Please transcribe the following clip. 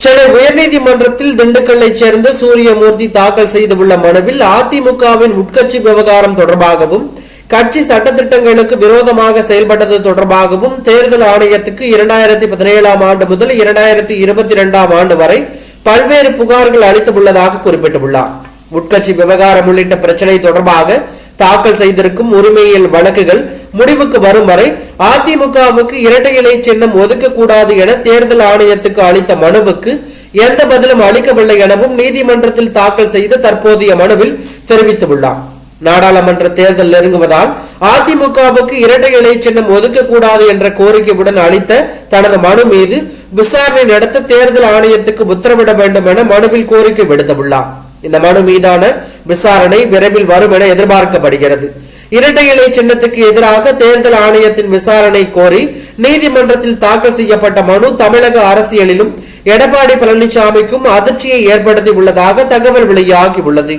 சென்னை உயர்நீதிமன்றத்தில் திண்டுக்கல்லை சேர்ந்த சூரியமூர்த்தி தாக்கல் செய்துள்ள மனுவில் அதிமுகவின் உட்கட்சி விவகாரம் தொடர்பாகவும் கட்சி சட்டத்திட்டங்களுக்கு விரோதமாக செயல்பட்டது தொடர்பாகவும் தேர்தல் ஆணையத்துக்கு இரண்டாயிரத்தி பதினேழாம் ஆண்டு முதல் இரண்டாயிரத்தி இருபத்தி இரண்டாம் ஆண்டு வரை பல்வேறு புகார்கள் அளித்துள்ளதாக குறிப்பிட்டுள்ளார். உட்கட்சி விவகாரம் உள்ளிட்ட பிரச்சனை தொடர்பாக தாக்கல் செய்திருக்கும் உரிமையியல் வழக்குகள் முடிவுக்கு வரும் வரை அதிமுகவுக்கு இரட்டை இலை சின்னம் ஒதுக்கக்கூடாது என தேர்தல் ஆணையத்துக்கு அளித்த மனுவுக்கு எந்த பதிலும் அளிக்கவில்லை எனவும் நீதிமன்றத்தில் தாக்கல் செய்த தற்போதைய மனுவில் தெரிவித்துள்ளார். நாடாளுமன்ற தேர்தல் நெருங்குவதால் அதிமுகவுக்கு இரட்டை இலை சின்னம் ஒதுக்கக்கூடாது என்ற கோரிக்கையுடன் அளித்த தனது மனு மீது விசாரணை நடத்த தேர்தல் ஆணையத்துக்கு உத்தரவிட வேண்டும் என மனுவில் கோரிக்கை விடுத்துள்ளார். இந்த மனு மீதான விசாரணை விரைவில் வரும் என எதிர்பார்க்கப்படுகிறது. இரட்டை இலை சின்னத்துக்கு எதிராக தேர்தல் ஆணையத்தின் விசாரணை கோரி நீதிமன்றத்தில் தாக்கல் செய்யப்பட்ட மனு தமிழக அரசியலிலும் எடப்பாடி பழனிசாமிக்கும் அதிர்ச்சியை ஏற்படுத்தி உள்ளதாக தகவல் வெளியாகி உள்ளது.